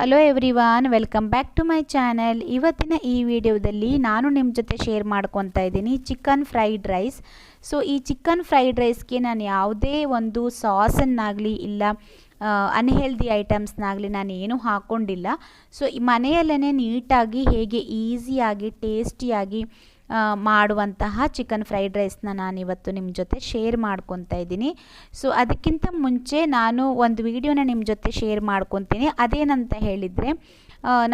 Hello everyone welcome back to my channel ಇವತ್ತಿನ ಈ ವಿಡಿಯೋದಲ್ಲಿ ನಾನು ನಿಮ್ಮ ಜೊತೆ ಶೇರ್ ಮಾಡ್ಕೊತಾ ಇದ್ದೀನಿ ಚಿಕನ್ ಫ್ರೈಡ್ ರೈಸ್ ಸೊ ಈ ಚಿಕನ್ ಫ್ರೈಡ್ ರೈಸ್ಗೆ ನಾನು ಯಾವುದೇ ಒಂದು ಸಾಸನ್ನಾಗಲಿ ಇಲ್ಲ ಅನ್ಹೆಲ್ದಿ ಐಟಮ್ಸ್ನಾಗಲಿ ನಾನು ಏನೂ ಹಾಕ್ಕೊಂಡಿಲ್ಲ ಸೊ ಮನೆಯಲ್ಲೇ ನೀಟಾಗಿ, ಹೇಗೆ ಈಸಿಯಾಗಿ ಟೇಸ್ಟಿಯಾಗಿ ಮಾಡುವಂತಹ ಚಿಕನ್ ಫ್ರೈಡ್ ರೈಸ್ನ ನಾನಿವತ್ತು ನಿಮ್ಮ ಜೊತೆ ಶೇರ್ ಮಾಡ್ಕೊತಾ ಇದ್ದೀನಿ. ಸೊ ಅದಕ್ಕಿಂತ ಮುಂಚೆ ನಾನು ಒಂದು ವಿಡಿಯೋನ ನಿಮ್ಮ ಜೊತೆ ಶೇರ್ ಮಾಡ್ಕೊತೀನಿ. ಅದೇನಂತ ಹೇಳಿದರೆ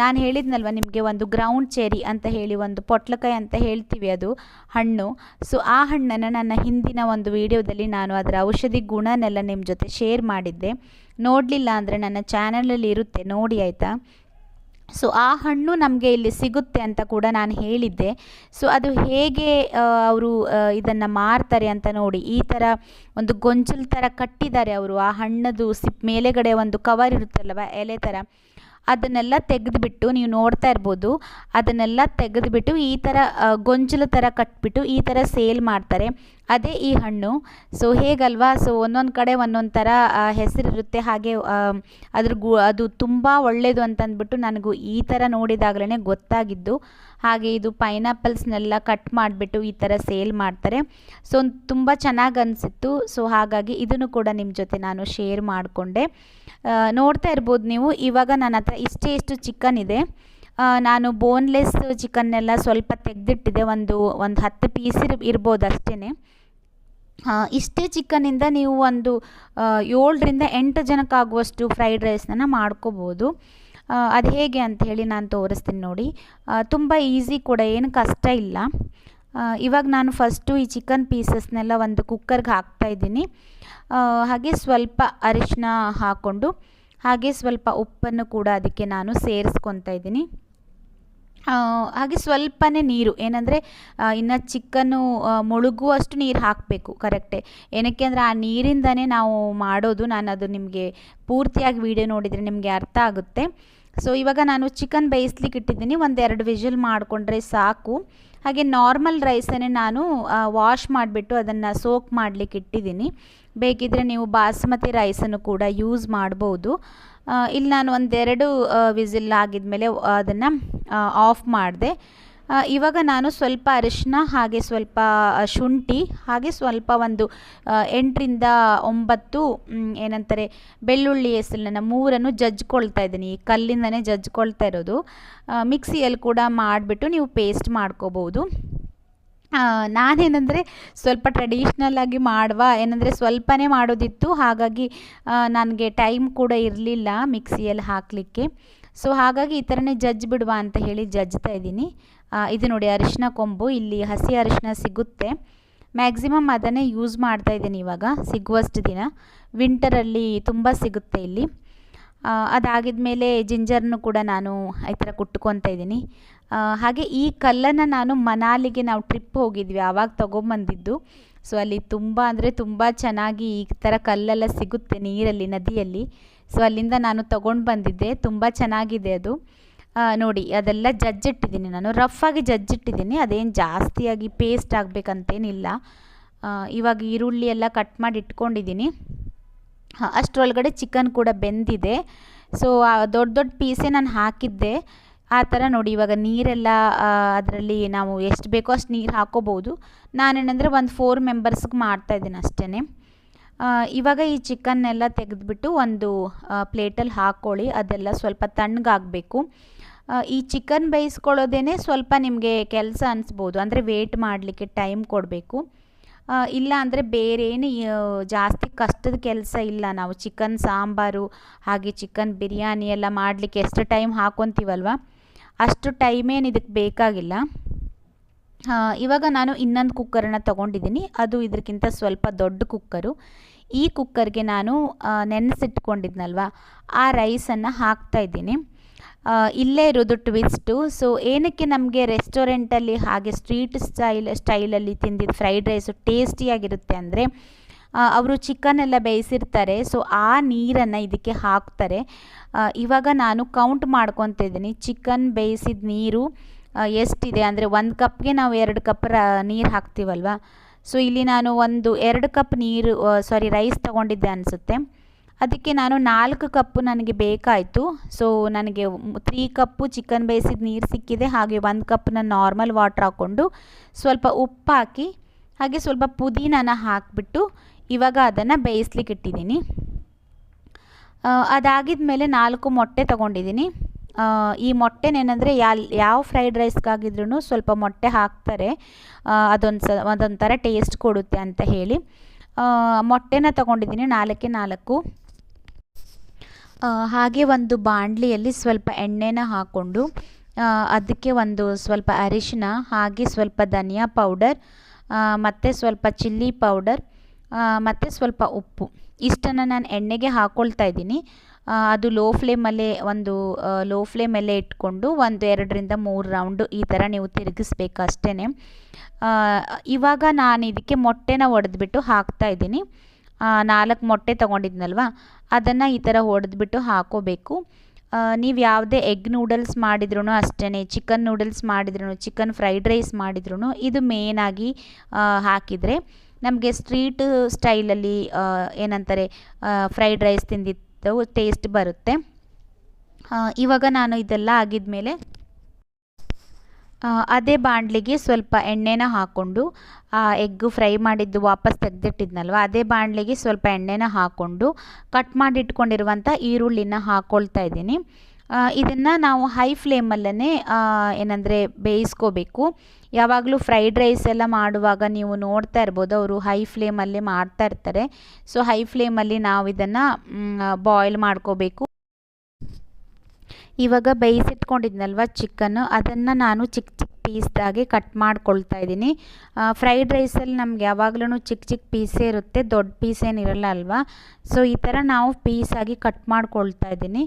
ನಾನು ಹೇಳಿದ್ನಲ್ವ ನಿಮಗೆ ಒಂದು ಗ್ರೌಂಡ್ ಚೆರಿ ಅಂತ ಹೇಳಿ, ಒಂದು ಪೊಟ್ಲಕಾಯಿ ಅಂತ ಹೇಳ್ತೀವಿ ಅದು, ಹಣ್ಣು. ಸೊ ಆ ಹಣ್ಣನ್ನು ನನ್ನ ಹಿಂದಿನ ಒಂದು ವಿಡಿಯೋದಲ್ಲಿ ನಾನು ಅದರ ಔಷಧಿ ಗುಣನೆಲ್ಲ ನಿಮ್ಮ ಜೊತೆ ಶೇರ್ ಮಾಡಿದ್ದೆ. ನೋಡಲಿಲ್ಲ ಅಂದರೆ ನನ್ನ ಚಾನಲಲ್ಲಿ ಇರುತ್ತೆ, ನೋಡಿ ಆಯಿತಾ? ಸೊ ಆ ಹಣ್ಣು ನಮಗೆ ಇಲ್ಲಿ ಸಿಗುತ್ತೆ ಅಂತ ಕೂಡ ನಾನು ಹೇಳಿದ್ದೆ. ಸೊ ಅದು ಹೇಗೆ ಅವರು ಇದನ್ನು ಮಾರ್ತಾರೆ ಅಂತ ನೋಡಿ. ಈ ಥರ ಒಂದು ಗೊಂಚಲು ಥರ ಕಟ್ಟಿದ್ದಾರೆ ಅವರು. ಆ ಹಣ್ಣದು ಸಿಪ್, ಮೇಲೆಗಡೆ ಒಂದು ಕವರ್ ಇರುತ್ತಲ್ವ ಎಲೆ ಥರ ಅದನ್ನೆಲ್ಲ ತೆಗೆದುಬಿಟ್ಟು ನೀವು ನೋಡ್ತಾ ಇರ್ಬೋದು. ಅದನ್ನೆಲ್ಲ ತೆಗೆದುಬಿಟ್ಟು ಈ ಥರ ಗೊಂಚಲ ಥರ ಕಟ್ಬಿಟ್ಟು ಈ ಥರ ಸೇಲ್ ಮಾಡ್ತಾರೆ. ಅದೇ ಈ ಹಣ್ಣು. ಸೊ ಹೇಗಲ್ವಾ? ಸೊ ಒಂದೊಂದು ಕಡೆ ಒಂದೊಂದು ಥರ ಹೆಸರಿರುತ್ತೆ. ಹಾಗೆ ಅದ್ರ ಗು, ಅದು ತುಂಬ ಒಳ್ಳೆಯದು ಅಂತಂದ್ಬಿಟ್ಟು ನನಗೂ ಈ ಥರ ನೋಡಿದಾಗಲೇ ಗೊತ್ತಾಗಿದ್ದು. ಹಾಗೆ ಇದು ಪೈನಾಪಲ್ಸ್ನೆಲ್ಲ ಕಟ್ ಮಾಡಿಬಿಟ್ಟು ಈ ಥರ ಸೇಲ್ ಮಾಡ್ತಾರೆ. ಸೊ ತುಂಬ ಚೆನ್ನಾಗಿ ಅನಿಸಿತ್ತು. ಸೊ ಹಾಗಾಗಿ ಇದನ್ನು ಕೂಡ ನಿಮ್ಮ ಜೊತೆ ನಾನು ಶೇರ್ ಮಾಡಿಕೊಂಡೆ. ನೋಡ್ತಾ ಇರ್ಬೋದು ನೀವು, ಇವಾಗ ನನ್ನ ಹತ್ರ ಇಷ್ಟೇ ಇಷ್ಟು ಚಿಕನ್ ಇದೆ. ನಾನು ಬೋನ್ಲೆಸ್ ಚಿಕನ್ನೆಲ್ಲ ಸ್ವಲ್ಪ ತೆಗೆದಿಟ್ಟಿದೆ, ಒಂದು ಒಂದು ಹತ್ತು ಪೀಸ್ ಇರ್, ಇರ್ಬೋದು ಅಷ್ಟೇ ಇಷ್ಟೇ ಚಿಕನಿಂದ ನೀವು ಒಂದು ಏಳರಿಂದ ಎಂಟು ಜನಕ್ಕಾಗುವಷ್ಟು ಫ್ರೈಡ್ ರೈಸ್ನ ಮಾಡ್ಕೋಬೋದು. ಅದು ಹೇಗೆ ಅಂತ ಹೇಳಿ ನಾನು ತೋರಿಸ್ತೀನಿ ನೋಡಿ. ತುಂಬ ಈಸಿ ಕೂಡ, ಏನು ಕಷ್ಟ ಇಲ್ಲ. ಇವಾಗ ನಾನು ಫಸ್ಟು ಈ ಚಿಕನ್ ಪೀಸಸ್ನೆಲ್ಲ ಒಂದು ಕುಕ್ಕರ್ಗೆ ಹಾಕ್ತಾ ಇದ್ದೀನಿ. ಹಾಗೆ ಸ್ವಲ್ಪ ಅರಿಶಿನ ಹಾಕ್ಕೊಂಡು, ಹಾಗೆ ಸ್ವಲ್ಪ ಉಪ್ಪನ್ನು ಕೂಡ ಅದಕ್ಕೆ ನಾನು ಸೇರಿಸ್ಕೊತಾ ಇದ್ದೀನಿ. ಹಾಗೆ ಸ್ವಲ್ಪನೇ ನೀರು. ಏನಂದರೆ ಇನ್ನು ಚಿಕನ್ನು ಮುಳುಗುವಷ್ಟು ನೀರು ಹಾಕಬೇಕು ಕರೆಕ್ಟೇ ಏನಕ್ಕೆ ಅಂದರೆ, ಆ ನೀರಿಂದನೇ ನಾವು ಮಾಡೋದು. ನಾನು ಅದು ನಿಮಗೆ ಪೂರ್ತಿಯಾಗಿ ವಿಡಿಯೋ ನೋಡಿದರೆ ನಿಮಗೆ ಅರ್ಥ ಆಗುತ್ತೆ. ಸೊ ಇವಾಗ ನಾನು ಚಿಕನ್ ಬೇಯಿಸ್ಲಿಕ್ಕೆ ಇಟ್ಟಿದ್ದೀನಿ. ಒಂದು ಎರಡು ವಿಷಲ್ ಮಾಡಿಕೊಂಡ್ರೆ ಸಾಕು. ಹಾಗೆ ನಾರ್ಮಲ್ ರೈಸನ್ನೇ ನಾನು ವಾಶ್ ಮಾಡಿಬಿಟ್ಟು ಅದನ್ನು ಸೋಕ್ ಮಾಡಲಿಕ್ಕೆ ಇಟ್ಟಿದ್ದೀನಿ. ಬೇಕಿದ್ದರೆ ನೀವು ಬಾಸ್ಮತಿ ರೈಸನ್ನು ಕೂಡ ಯೂಸ್ ಮಾಡ್ಬೋದು. ಇಲ್ಲಿ ನಾನು ಒಂದೆರಡು ವಿಸಿಲ್ ಆಗಿದ್ಮೇಲೆ ಅದನ್ನು ಆಫ್ ಮಾಡಿದೆ. ಇವಾಗ ನಾನು ಸ್ವಲ್ಪ ಅರಿಶಿನ, ಹಾಗೆ ಸ್ವಲ್ಪ ಶುಂಠಿ, ಹಾಗೆ ಸ್ವಲ್ಪ ಒಂದು ಎಂಟರಿಂದ ಒಂಬತ್ತು ಏನಂತಾರೆ, ಬೆಳ್ಳುಳ್ಳಿ ಹೆಸಲನ್ನು ಮೂರನ್ನು ಜಜ್ಕೊಳ್ತಾ ಇದ್ದೀನಿ. ಈ ಕಲ್ಲಿಂದನೇ ಜಜ್ಕೊಳ್ತಾ ಇರೋದು. ಮಿಕ್ಸಿಯಲ್ಲಿ ಕೂಡ ಮಾಡಿಬಿಟ್ಟು ನೀವು ಪೇಸ್ಟ್ ಮಾಡ್ಕೋಬೋದು. ನಾನೇನಂದರೆ ಸ್ವಲ್ಪ ಟ್ರೆಡಿಷ್ನಲ್ ಆಗಿ ಮಾಡುವ, ಏನಂದರೆ ಸ್ವಲ್ಪನೇ ಮಾಡೋದಿತ್ತು, ಹಾಗಾಗಿ ನನಗೆ ಟೈಮ್ ಕೂಡ ಇರಲಿಲ್ಲ ಮಿಕ್ಸಿಯಲ್ಲಿ ಹಾಕಲಿಕ್ಕೆ. ಸೊ ಹಾಗಾಗಿ ಈ ಥರನೇ ಜಜ್ಜಿ ಬಿಡುವ ಅಂತ ಹೇಳಿ ಜಜ್ತಾ ಇದ್ದೀನಿ. ಇದು ನೋಡಿ ಅರಿಶಿನ ಕೊಂಬು, ಇಲ್ಲಿ ಹಸಿ ಅರಿಶಿನ ಸಿಗುತ್ತೆ. ಮ್ಯಾಕ್ಸಿಮಮ್ ಅದನ್ನೇ ಯೂಸ್ ಮಾಡ್ತಾ ಇದ್ದೀನಿ ಇವಾಗ, ಸಿಗುವಷ್ಟು ದಿನ. ವಿಂಟರಲ್ಲಿ ತುಂಬ ಸಿಗುತ್ತೆ ಇಲ್ಲಿ. ಅದಾಗಿದ ಮೇಲೆ ಜಿಂಜರ್ನು ಕೂಡ ನಾನು ಈ ಥರ ಕುಟ್ಕೊತಾ ಇದ್ದೀನಿ. ಹಾಗೆ ಈ ಕಲ್ಲನ್ನು ನಾನು ಮನಾಲಿಗೆ ನಾವು ಟ್ರಿಪ್ ಹೋಗಿದ್ವಿ, ಆವಾಗ ತೊಗೊಂಬಂದಿದ್ದು. ಸೊ ಅಲ್ಲಿ ತುಂಬ ಅಂದರೆ ತುಂಬ ಚೆನ್ನಾಗಿ ಈ ಥರ ಕಲ್ಲೆಲ್ಲ ಸಿಗುತ್ತೆ ನೀರಲ್ಲಿ, ನದಿಯಲ್ಲಿ. ಸೊ ಅಲ್ಲಿಂದ ನಾನು ತೊಗೊಂಡು ಬಂದಿದ್ದೆ ತುಂಬ ಚೆನ್ನಾಗಿದೆ ಅದು. ನೋಡಿ, ಅದೆಲ್ಲ ಜಜ್ಜಿಟ್ಟಿದ್ದೀನಿ ನಾನು. ರಫಾಗಿ ಜಜ್ಜಿಟ್ಟಿದ್ದೀನಿ, ಅದೇನು ಜಾಸ್ತಿಯಾಗಿ ಪೇಸ್ಟ್ ಆಗಬೇಕಂತೇನಿಲ್ಲ. ಇವಾಗ ಈರುಳ್ಳಿ ಎಲ್ಲ ಕಟ್ ಮಾಡಿ ಇಟ್ಕೊಂಡಿದ್ದೀನಿ. ಅಷ್ಟರೊಳಗಡೆ ಚಿಕನ್ ಕೂಡ ಬೆಂದಿದೆ. ಸೊ ದೊಡ್ಡ ದೊಡ್ಡ ಪೀಸೇ ನಾನು ಹಾಕಿದ್ದೆ. ಆ ಥರ ನೋಡಿ, ಇವಾಗ ನೀರೆಲ್ಲ ಅದರಲ್ಲಿ ನಾವು ಎಷ್ಟು ಬೇಕೋ ಅಷ್ಟು ನೀರು ಹಾಕೋಬೋದು. ನಾನೇನಂದರೆ ಒಂದು ಫೋರ್ ಮೆಂಬರ್ಸ್ಗೆ ಮಾಡ್ತಾಯಿದ್ದೀನಿ ಅಷ್ಟೇ ಇವಾಗ ಈ ಚಿಕನ್ನೆಲ್ಲ ತೆಗೆದುಬಿಟ್ಟು ಒಂದು ಪ್ಲೇಟಲ್ಲಿ ಹಾಕ್ಕೊಳ್ಳಿ ಅದೆಲ್ಲ ಸ್ವಲ್ಪ ತಣ್ಣಗಾಗಬೇಕು. ಈ ಚಿಕನ್ ಬೇಯಿಸ್ಕೊಳ್ಳೋದೇ ಸ್ವಲ್ಪ ನಿಮಗೆ ಕೆಲಸ ಅನಿಸ್ಬೋದು, ಅಂದರೆ ವೇಟ್ ಮಾಡಲಿಕ್ಕೆ ಟೈಮ್ ಕೊಡಬೇಕು. ಇಲ್ಲ ಅಂದರೆ ಬೇರೇನು ಜಾಸ್ತಿ ಕಷ್ಟದ ಕೆಲಸ ಇಲ್ಲ. ನಾವು ಚಿಕನ್ ಸಾಂಬಾರು, ಹಾಗೆ ಚಿಕನ್ ಬಿರಿಯಾನಿ ಎಲ್ಲ ಮಾಡಲಿಕ್ಕೆ ಎಷ್ಟು ಟೈಮ್ ಹಾಕ್ಕೊತೀವಲ್ವ ಅಷ್ಟು ಟೈಮೇನು ಇದಕ್ಕೆ ಬೇಕಾಗಿಲ್ಲ. ಇವಾಗ ನಾನು ಇನ್ನೊಂದು ಕುಕ್ಕರನ್ನು ತೊಗೊಂಡಿದ್ದೀನಿ. ಅದು ಇದಕ್ಕಿಂತ ಸ್ವಲ್ಪ ದೊಡ್ಡ ಕುಕ್ಕರು ಈ ಕುಕ್ಕರ್ಗೆ ನಾನು ನೆನೆಸಿಟ್ಕೊಂಡಿದ್ನಲ್ವ? ಆ ರೈಸನ್ನು ಹಾಕ್ತಾ ಇದ್ದೀನಿ. ಇಲ್ಲೇ ಇರೋದು ಟ್ವಿಸ್ಟು ಸೊ ಏನಕ್ಕೆ ನಮಗೆ ರೆಸ್ಟೋರೆಂಟಲ್ಲಿ ಹಾಗೆ ಸ್ಟ್ರೀಟ್ ಸ್ಟೈಲ್ ಸ್ಟೈಲಲ್ಲಿ ತಿಂದಿದ್ದು ಫ್ರೈಡ್ ರೈಸು ಟೇಸ್ಟಿಯಾಗಿರುತ್ತೆ ಅಂದರೆ ಅವರು ಚಿಕನ್ ಎಲ್ಲ ಬೇಯಿಸಿರ್ತಾರೆ. ಸೊ ಆ ನೀರನ್ನು ಇದಕ್ಕೆ ಹಾಕ್ತಾರೆ. ಇವಾಗ ನಾನು ಕೌಂಟ್ ಮಾಡ್ಕೊತಿದ್ದೀನಿ. ಚಿಕನ್ ಬೇಯಿಸಿದ ನೀರು ಎಷ್ಟಿದೆ? ಅಂದರೆ ಒಂದು ಕಪ್ಗೆ ನಾವು ಎರಡು ಕಪ್ ನೀರು ಹಾಕ್ತೀವಲ್ವ? ಸೊ ಇಲ್ಲಿ ನಾನು ಒಂದು, ಎರಡು ಕಪ್ ನೀರು ಸಾರಿ ರೈಸ್ ತೊಗೊಂಡಿದ್ದೆ ಅನಿಸುತ್ತೆ. ಅದಕ್ಕೆ ನಾನು ನಾಲ್ಕು ಕಪ್ಪು ನನಗೆ ಬೇಕಾಯಿತು. ಸೊ ನನಗೆ ತ್ರೀ ಕಪ್ಪು ಚಿಕನ್ ಬೇಯಿಸಿದ ನೀರು ಸಿಕ್ಕಿದೆ. ಹಾಗೆ ಒಂದು ಕಪ್ನ ನಾರ್ಮಲ್ ವಾಟ್ರ್ ಹಾಕ್ಕೊಂಡು ಸ್ವಲ್ಪ ಉಪ್ಪು ಹಾಕಿ ಹಾಗೆ ಸ್ವಲ್ಪ ಪುದೀನನ ಹಾಕಿಬಿಟ್ಟು ಇವಾಗ ಅದನ್ನು ಬೇಯಿಸ್ಲಿಕ್ಕೆ ಇಟ್ಟಿದ್ದೀನಿ. ಅದಾಗಿದ ಮೇಲೆ ನಾಲ್ಕು ಮೊಟ್ಟೆ ತಗೊಂಡಿದ್ದೀನಿ. ಈ ಮೊಟ್ಟೆನೇನೆಂದರೆ ಯಾವ ಫ್ರೈಡ್ ರೈಸ್ಗಾಗಿದ್ರೂ ಸ್ವಲ್ಪ ಮೊಟ್ಟೆ ಹಾಕ್ತಾರೆ. ಅದೊಂದು ಸ, ಅದೊಂಥರ ಟೇಸ್ಟ್ ಕೊಡುತ್ತೆ ಅಂತ ಹೇಳಿ. ಮೊಟ್ಟೆನ ತಗೊಂಡಿದ್ದೀನಿ ನಾಲ್ಕೇ ನಾಲ್ಕು. ಹಾಗೆ ಒಂದು ಬಾಣಲಿಯಲ್ಲಿ ಸ್ವಲ್ಪ ಎಣ್ಣೆನ ಹಾಕ್ಕೊಂಡು ಅದಕ್ಕೆ ಒಂದು ಸ್ವಲ್ಪ ಅರಿಶಿನ, ಹಾಗೆ ಸ್ವಲ್ಪ ಧನಿಯಾ ಪೌಡರ್ ಮತ್ತು ಸ್ವಲ್ಪ ಚಿಲ್ಲಿ ಪೌಡರ್ ಮತ್ತು ಸ್ವಲ್ಪ ಉಪ್ಪು. ಇಷ್ಟನ್ನು ನಾನು ಎಣ್ಣೆಗೆ ಹಾಕ್ಕೊಳ್ತಾ ಇದ್ದೀನಿ. ಅದು ಲೋ ಫ್ಲೇಮಲ್ಲೇ ಒಂದು ಲೋ ಫ್ಲೇಮಲ್ಲೇ ಇಟ್ಕೊಂಡು ಒಂದು ಎರಡರಿಂದ ಮೂರು ರೌಂಡು ಈ ಥರ ನೀವು ತಿರುಗಿಸ್ಬೇಕು ಅಷ್ಟೇ ಇವಾಗ ನಾನು ಇದಕ್ಕೆ ಮೊಟ್ಟೆನ ಒಡೆದ್ಬಿಟ್ಟು ಹಾಕ್ತಾ ಇದ್ದೀನಿ. ನಾಲ್ಕು ಮೊಟ್ಟೆ ತೊಗೊಂಡಿದ್ನಲ್ವ? ಅದನ್ನು ಈ ಥರ ಹೊಡೆದ್ಬಿಟ್ಟು ಹಾಕೋಬೇಕು. ನೀವು ಯಾವುದೇ ಎಗ್ ನೂಡಲ್ಸ್ ಮಾಡಿದ್ರೂ ಅಷ್ಟೇ ಚಿಕನ್ ನೂಡಲ್ಸ್ ಮಾಡಿದ್ರೂ ಚಿಕನ್ ಫ್ರೈಡ್ ರೈಸ್ ಮಾಡಿದ್ರೂ ಇದು ಮೇನಾಗಿ ಹಾಕಿದರೆ ನಮಗೆ ಸ್ಟ್ರೀಟ್ ಸ್ಟೈಲಲ್ಲಿ ಏನಂತಾರೆ ಫ್ರೈಡ್ ರೈಸ್ ತಿಂದಿದ್ದು ಟೇಸ್ಟ್ ಬರುತ್ತೆ. ಇವಾಗ ನಾನು ಇದೆಲ್ಲ ಆಗಿದ ಮೇಲೆ ಅದೇ ಬಾಣಲಿಗೆ ಸ್ವಲ್ಪ ಎಣ್ಣೆನ ಹಾಕ್ಕೊಂಡು ಆ ಎಗ್ಗು ಫ್ರೈ ಮಾಡಿದ್ದು ವಾಪಸ್ ತೆಗೆದಿಟ್ಟಿದ್ನಲ್ವ, ಅದೇ ಬಾಣಲಿಗೆ ಸ್ವಲ್ಪ ಎಣ್ಣೆನ ಹಾಕ್ಕೊಂಡು ಕಟ್ ಮಾಡಿಟ್ಕೊಂಡಿರುವಂಥ ಈರುಳ್ಳಿನ ಹಾಕ್ಕೊಳ್ತಾ ಇದ್ದೀನಿ. ಇದನ್ನು ನಾವು ಹೈ ಫ್ಲೇಮಲ್ಲೇ ಏನಂದರೆ ಬೇಯಿಸ್ಕೋಬೇಕು. ಯಾವಾಗಲೂ ಫ್ರೈಡ್ ರೈಸ್ ಎಲ್ಲ ಮಾಡುವಾಗ ನೀವು ನೋಡ್ತಾ ಇರ್ಬೋದು, ಅವರು ಹೈ ಫ್ಲೇಮಲ್ಲೇ ಮಾಡ್ತಾ ಇರ್ತಾರೆ. ಸೊ ಹೈ ಫ್ಲೇಮಲ್ಲಿ ನಾವು ಇದನ್ನು ಬಾಯ್ಲ್ ಮಾಡ್ಕೋಬೇಕು. ಇವಾಗ ಬೇಯಿಸಿಟ್ಕೊಂಡಿದ್ನಲ್ವ ಚಿಕನ್ನು ಅದನ್ನು ನಾನು ಚಿಕ್ಕ ಚಿಕ್ಕ ಪೀಸ್ದಾಗೆ ಕಟ್ ಮಾಡ್ಕೊಳ್ತಾ ಇದ್ದೀನಿ. ಫ್ರೈಡ್ ರೈಸಲ್ಲಿ ನಮ್ಗೆ ಯಾವಾಗಲೂ ಚಿಕ್ಕ ಚಿಕ್ಕ ಪೀಸೇ ಇರುತ್ತೆ, ದೊಡ್ಡ ಪೀಸ್ ಏನಿರಲ್ಲ ಅಲ್ವಾ? ಸೊ ಈ ಥರ ನಾವು ಪೀಸಾಗಿ ಕಟ್ ಮಾಡ್ಕೊಳ್ತಾ ಇದ್ದೀನಿ.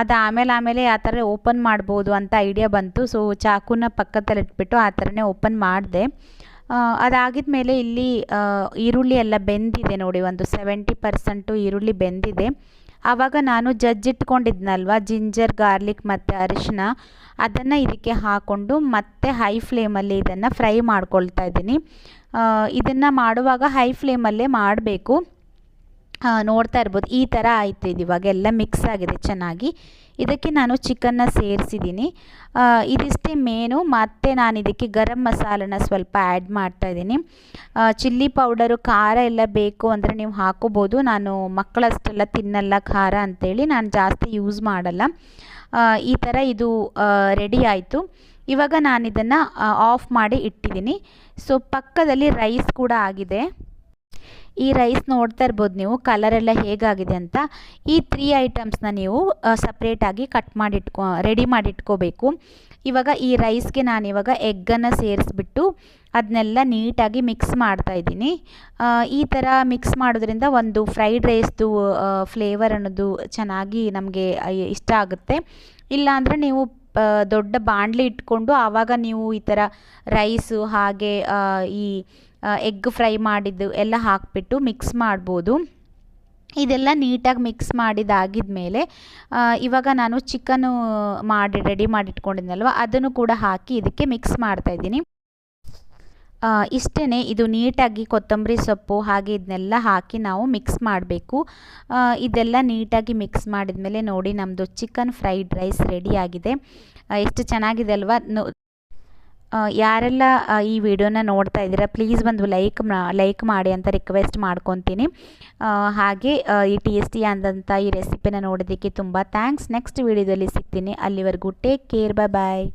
ಅದು ಆಮೇಲೆ ಆಮೇಲೆ ಆ ಥರ ಓಪನ್ ಮಾಡ್ಬೋದು ಅಂತ ಐಡಿಯಾ ಬಂತು. ಸೊ ಚಾಕುನ ಪಕ್ಕದಲ್ಲಿ ಇಟ್ಬಿಟ್ಟು ಆ ಥರನೇ ಓಪನ್ ಮಾಡಿದೆ. ಅದಾಗಿದ ಮೇಲೆ ಇಲ್ಲಿ ಈರುಳ್ಳಿ ಎಲ್ಲ ಬೆಂದಿದೆ ನೋಡಿ, ಒಂದು ಸೆವೆಂಟಿ ಪರ್ಸೆಂಟು ಈರುಳ್ಳಿ ಬೆಂದಿದೆ. ಆವಾಗ ನಾನು ಜಜ್ಜಿಟ್ಕೊಂಡಿದ್ನಲ್ವ ಜಿಂಜರ್, ಗಾರ್ಲಿಕ್ ಮತ್ತು ಅರಿಶಿನ. ಅದನ್ನು ಇದಕ್ಕೆ ಹಾಕ್ಕೊಂಡು ಮತ್ತೆ ಹೈ ಫ್ಲೇಮಲ್ಲಿ ಇದನ್ನು ಫ್ರೈ ಮಾಡ್ಕೊಳ್ತಾ ಇದ್ದೀನಿ. ಇದನ್ನು ಮಾಡುವಾಗ ಹೈ ಫ್ಲೇಮಲ್ಲೇ ಮಾಡಬೇಕು. ನೋಡ್ತಾ ಇರ್ಬೋದು. ಈ ಥರ ಆಯ್ತು ಇದು ಇವಾಗ. ಎಲ್ಲ ಮಿಕ್ಸ್ ಆಗಿದೆ ಚೆನ್ನಾಗಿ. ಇದಕ್ಕೆ ನಾನು ಚಿಕನ್ನ ಸೇರಿಸಿದ್ದೀನಿ. ಇದಿಷ್ಟೇ ಮೇನು ಮತ್ತು ನಾನು ಇದಕ್ಕೆ ಗರಂ ಮಸಾಲನ ಸ್ವಲ್ಪ ಆ್ಯಡ್ ಮಾಡ್ತಾಯಿದ್ದೀನಿ ಚಿಲ್ಲಿ ಪೌಡರು ಖಾರ ಎಲ್ಲ ಬೇಕು ಅಂದರೆ ನೀವು ಹಾಕೋಬೋದು. ನಾನು ಮಕ್ಕಳಷ್ಟೆಲ್ಲ ತಿನ್ನಲ್ಲ ಖಾರ ಅಂಥೇಳಿ ನಾನು ಜಾಸ್ತಿ ಯೂಸ್ ಮಾಡಲ್ಲ. ಈ ಥರ ಇದು ರೆಡಿ ಆಯಿತು. ಇವಾಗ ನಾನು ಇದನ್ನು ಆಫ್ ಮಾಡಿ ಇಟ್ಟಿದ್ದೀನಿ. ಸೊ ಪಕ್ಕದಲ್ಲಿ ರೈಸ್ ಕೂಡ ಆಗಿದೆ. ಈ ರೈಸ್ ನೋಡ್ತಾ ಇರ್ಬೋದು ನೀವು ಕಲರೆಲ್ಲ ಹೇಗಾಗಿದೆ ಅಂತ. ಈ ತ್ರೀ ಐಟಮ್ಸ್ನ ನೀವು ಸಪ್ರೇಟಾಗಿ ಕಟ್ ಮಾಡಿಟ್ಕೊ ರೆಡಿ ಮಾಡಿಟ್ಕೋಬೇಕು. ಇವಾಗ ಈ ರೈಸ್ಗೆ ನಾನು ಇವಾಗ ಎಗ್ಗನ್ನು ಸೇರಿಸ್ಬಿಟ್ಟು ಅದನ್ನೆಲ್ಲ ನೀಟಾಗಿ ಮಿಕ್ಸ್ ಮಾಡ್ತಾ ಇದ್ದೀನಿ. ಈ ಥರ ಮಿಕ್ಸ್ ಮಾಡೋದ್ರಿಂದ ಒಂದು ಫ್ರೈಡ್ ರೈಸ್ದು ಫ್ಲೇವರ್ ಅನ್ನೋದು ಚೆನ್ನಾಗಿ ನಮಗೆ ಇಷ್ಟ ಆಗುತ್ತೆ. ಇಲ್ಲಾಂದರೆ ನೀವು ದೊಡ್ಡ ಬಾಣಲಿ ಇಟ್ಕೊಂಡು ಆವಾಗ ನೀವು ಈ ಥರ ರೈಸು ಹಾಗೆ ಈ ಎಗ್ ಫ್ರೈ ಮಾಡಿದ್ದು ಎಲ್ಲ ಹಾಕಿಬಿಟ್ಟು ಮಿಕ್ಸ್ ಮಾಡ್ಬೋದು. ಇದೆಲ್ಲ ನೀಟಾಗಿ ಮಿಕ್ಸ್ ಮಾಡಿದಾಗಿದ ಮೇಲೆ ಇವಾಗ ನಾನು ಚಿಕನು ಮಾಡಿ ರೆಡಿ ಮಾಡಿಟ್ಕೊಂಡಿದ್ನಲ್ವ, ಅದನ್ನು ಕೂಡ ಹಾಕಿ ಇದಕ್ಕೆ ಮಿಕ್ಸ್ ಮಾಡ್ತಾಯಿದ್ದೀನಿ ಇಷ್ಟೇ ಇದು ನೀಟಾಗಿ ಕೊತ್ತಂಬರಿ ಸೊಪ್ಪು ಹಾಗೆ ಇದನ್ನೆಲ್ಲ ಹಾಕಿ ನಾವು ಮಿಕ್ಸ್ ಮಾಡಬೇಕು. ಇದೆಲ್ಲ ನೀಟಾಗಿ ಮಿಕ್ಸ್ ಮಾಡಿದ ಮೇಲೆ ನೋಡಿ ನಮ್ಮದು ಚಿಕನ್ ಫ್ರೈಡ್ ರೈಸ್ ರೆಡಿಯಾಗಿದೆ ಎಷ್ಟು ಚೆನ್ನಾಗಿದೆ ಅಲ್ವಾ? ಯಾರೆಲ್ಲ ಈ ವಿಡಿಯೋನ ನೋಡ್ತಾ ಇದ್ದೀರಾ ಪ್ಲೀಸ್ ಒಂದು ಲೈಕ್ ಲೈಕ್ ಮಾಡಿ ಅಂತ ರಿಕ್ವೆಸ್ಟ್ ಮಾಡ್ಕೊತೀನಿ. ಹಾಗೆ ಈ ಟೇಸ್ಟಿ ಆದಂಥ ಈ ರೆಸಿಪಿನ ನೋಡೋದಕ್ಕೆ ತುಂಬ ಥ್ಯಾಂಕ್ಸ್ ನೆಕ್ಸ್ಟ್ ವಿಡಿಯೋದಲ್ಲಿ ಸಿಗ್ತೀನಿ. ಅಲ್ಲಿವರೆಗೂ ಟೇಕ್ ಕೇರ್ ಬಾಯ್ ಬಾಯ್